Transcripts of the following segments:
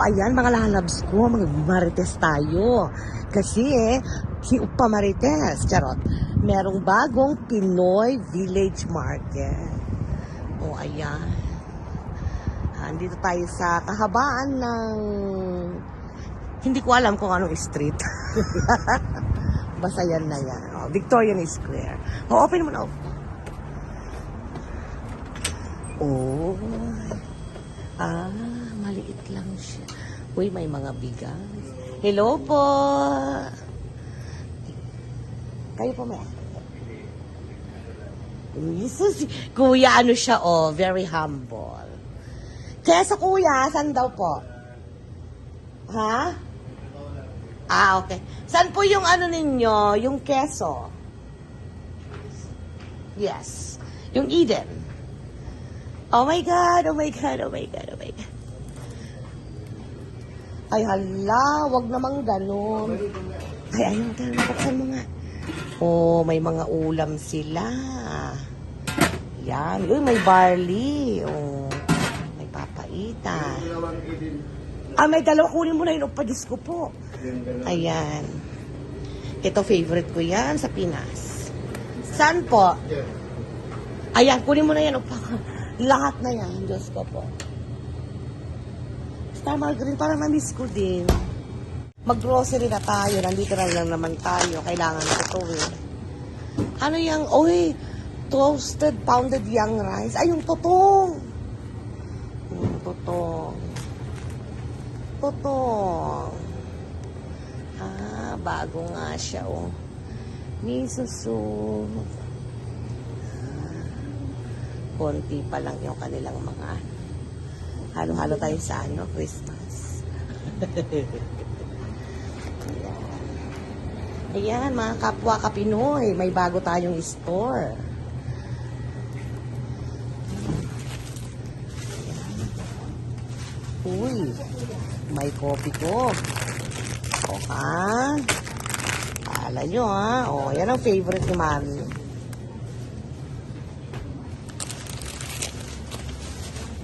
ayan, mga lalabs ko, mga marites tayo. Kasi eh, si Upa Marites, charot, merong bagong Pinoy Village Market. O, ayan. Andito tayo sa kahabaan ng... Hindi ko alam kung anong street. Basta yan na yan. O, Victorian Square. O, open mo na. Upa. Oh. Ah, maliit lang siya. Uy, may mga bigas. Hello po. Kayo po may Uy, sus, kuya, ano siya, oh, very humble. Kaya sa kuya, saan daw po? Ha? Ah, okay. Saan po yung ano ninyo, yung keso? Yes. Yung Eden. Oh my God, oh my God, oh my God, oh my God. Ay, hala, wag namang ganun. Ay, ayun, tayo, buksan mo nga. Oh, may mga ulam sila. Yan. Uy, may barley. Oh, may papaitan. Ah, may dalawa. Kunin mo na yun. Opa, Diyos ko po. Ayan. Ito, favorite ko yan sa Pinas. Saan po? Ayan, kunin mo na yan. Opa. Lahat na yan. Diyos ko po. Star Margarine, para ma-miss ko din. Mag-grocery na tayo. Nandito na lang naman tayo. Kailangan ko ito eh. Ano yung, oy, toasted pounded young rice. Ay, yung totong. Yung totong. Totong. Ah, bago nga siya, oh. Miso soup. Ah, konti pa lang yung kanilang mga halo-halo tayo sa ano, Christmas. Ayan. Ayan, mga kapwa kapinoy, may bago tayong store. Uy, may kopi ko. O ha? Kala nyo ha? O, yan ang favorite ni Mami.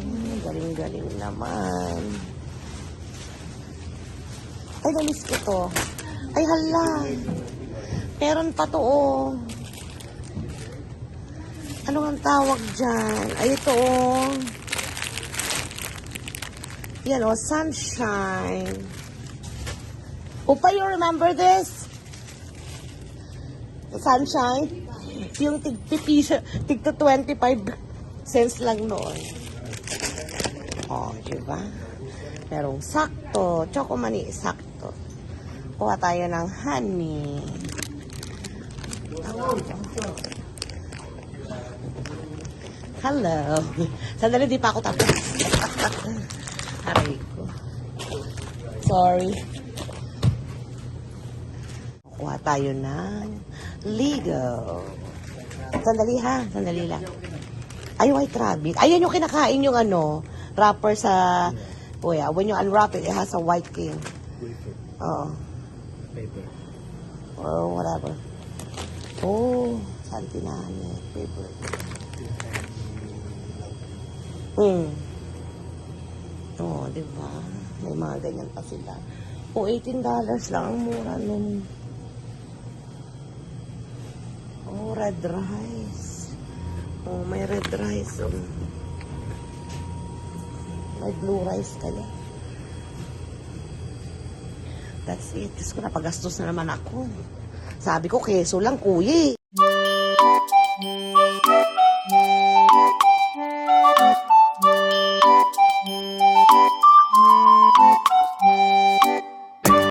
Hmm, galing-galing naman. Ay, namiss ko to. Ay, hala. Meron pa to, oh. Ano ang tawag dyan? Ay, ito, oh. Yan, oh, sunshine. Upa, you remember this? Sunshine? Yung tig, tig, tig to 25 cents lang noon. Oh, di ba? Merong sakto. Choco sakto. Kuha tayo ng honey. Hello. Sandali, di pa ako tapos. Aray ko. Sorry. Kuha tayo ng Ligo. Sandali ha, sandali lang. Ay, white rabbit. Ayan yung kinakain yung ano, wrapper sa, oh yeah, when you unwrap it, it has a white thing. Oo. Paper. Or whatever. Oh, santinane, paper. Hmm. Oo, oh, di ba? May mga ganyan pa sila. O, $18 lang ang mura nun. Oh, red rice. Oh, may red rice. Oh. May blue rice kaya. That's it. Diyos ko, napagastos na naman ako. Sabi ko, keso lang, kuya eh.